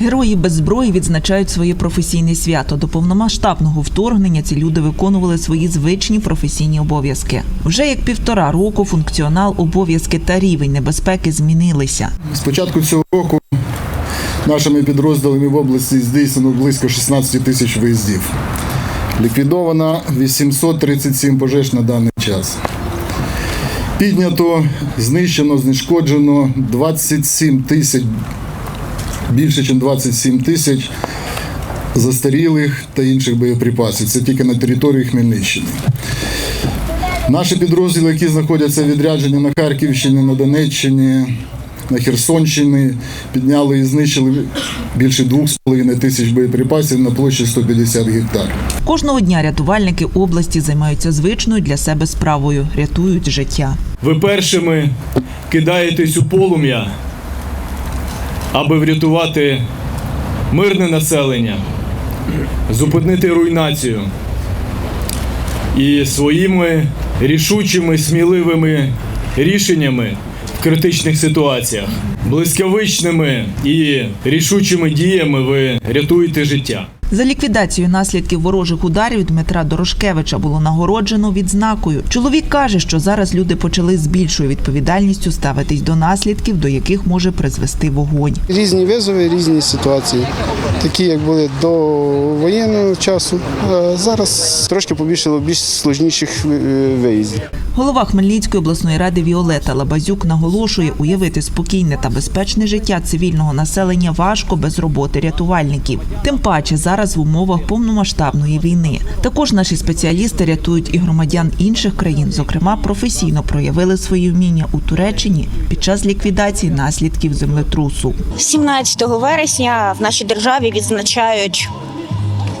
Герої без зброї відзначають своє професійне свято. До повномасштабного вторгнення ці люди виконували свої звичні професійні обов'язки. Вже як півтора року функціонал, обов'язки та рівень небезпеки змінилися. З початку цього року нашими підрозділами в області здійснено близько 16 тисяч виїздів. Ліквідовано 837 пожеж на даний час. Піднято, знищено, знешкоджено 27 тисяч, більше, ніж 27 тисяч застарілих та інших боєприпасів. Це тільки на території Хмельниччини. Наші підрозділи, які знаходяться відряджені на Харківщині, на Донеччині, на Херсонщині, підняли і знищили більше 2,5 тисяч боєприпасів на площі 150 гектар. Кожного дня рятувальники області займаються звичною для себе справою, рятують життя. Ви першими кидаєтесь у полум'я, аби врятувати мирне населення, зупинити руйнацію. І своїми рішучими, сміливими рішеннями в критичних ситуаціях, блискавичними і рішучими діями ви рятуєте життя. За ліквідацію наслідків ворожих ударів Дмитра Дорошкевича було нагороджено відзнакою. Чоловік каже, що зараз люди почали з більшою відповідальністю ставитись до наслідків, до яких може призвести вогонь. Різні визови, різні ситуації, такі як були до воєнного часу. Зараз трошки побільшало більш сложніших е, виїздів. Голова Хмельницької обласної ради Віолета Лабазюк наголошує, уявити спокійне та безпечне життя цивільного населення важко без роботи рятувальників. Тим паче зараз в умовах повномасштабної війни. Також наші спеціалісти рятують і громадян інших країн. Зокрема, професійно проявили свої вміння у Туреччині під час ліквідації наслідків землетрусу. 17 вересня в нашій державі відзначають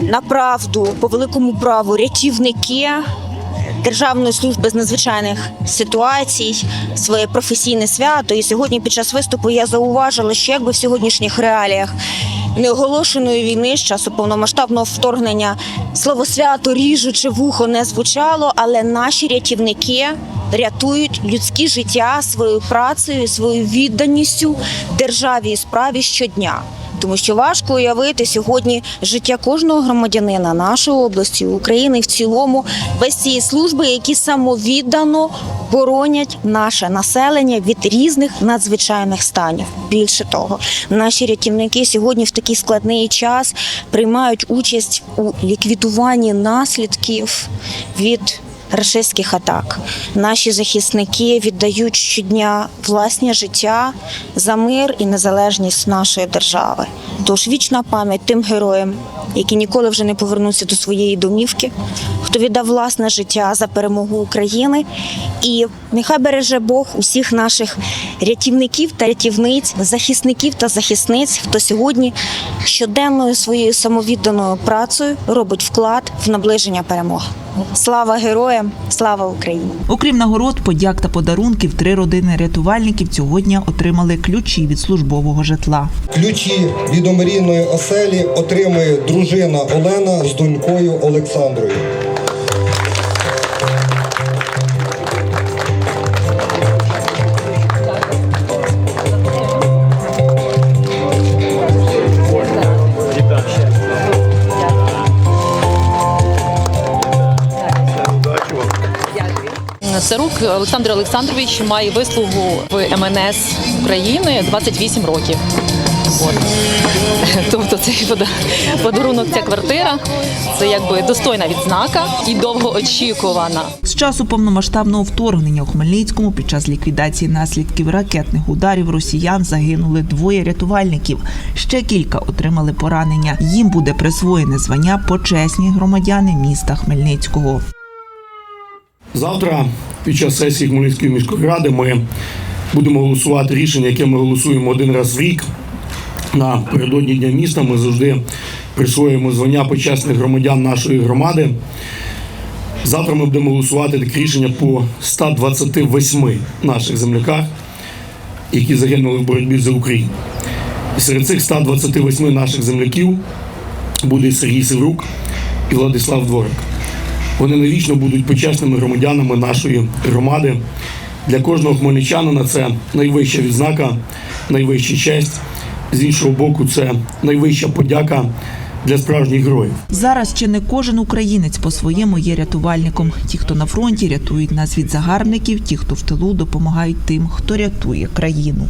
на правду по великому праву рятівники Державної служби з надзвичайних ситуацій, своє професійне свято. І сьогодні під час виступу я зауважила, що якби в сьогоднішніх реаліях неоголошеної війни з часу повномасштабного вторгнення слово свято ріжучи вухо не звучало, але наші рятівники рятують людські життя своєю працею, своєю відданістю державі і справі щодня. Тому що важко уявити сьогодні життя кожного громадянина нашої області, України в цілому, без цієї служби, які самовіддано боронять наше населення від різних надзвичайних станів. Більше того, наші рятівники сьогодні в такий складний час приймають участь у ліквідуванні наслідків від рашистських атак. Наші захисники віддають щодня власне життя за мир і незалежність нашої держави. Тож вічна пам'ять тим героям, які ніколи вже не повернуться до своєї домівки, хто віддав власне життя за перемогу України. І нехай береже Бог усіх наших рятівників та рятівниць, захисників та захисниць, хто сьогодні щоденною своєю самовідданою працею робить вклад в наближення перемоги. Слава героям, слава Україні! Окрім нагород, подяк та подарунків, три родини рятувальників цього дня отримали ключі від службового житла. Ключі від омерійної оселі отримує дружина Олена з донькою Олександрою. Царук Олександр Олександрович має вислугу в МНС України 28 років. От. Тобто цей подарунок, ця квартира це якби достойна відзнака і довгоочікувана. З часу повномасштабного вторгнення у Хмельницькому під час ліквідації наслідків ракетних ударів росіян загинули двоє рятувальників. Ще кілька отримали поранення. Їм буде присвоєне звання почесні громадяни міста Хмельницького. Завтра під час сесії Хмельницької міської ради ми будемо голосувати рішення, яке ми голосуємо один раз в рік. Напередодні Дня міста ми завжди присвоюємо звання почесних громадян нашої громади. Завтра ми будемо голосувати таке рішення по 128 наших земляках, які загинули в боротьбі за Україну. І серед цих 128 наших земляків буде Сергій Севрук і Владислав Дворик. Вони навічно будуть почесними громадянами нашої громади. Для кожного хмельничанина це найвища відзнака, найвища честь. з іншого боку, це найвища подяка для справжніх героїв. Зараз чи не кожен українець по-своєму є рятувальником. Ті, хто на фронті, рятують нас від загарбників, ті, хто в тилу, допомагають тим, хто рятує країну.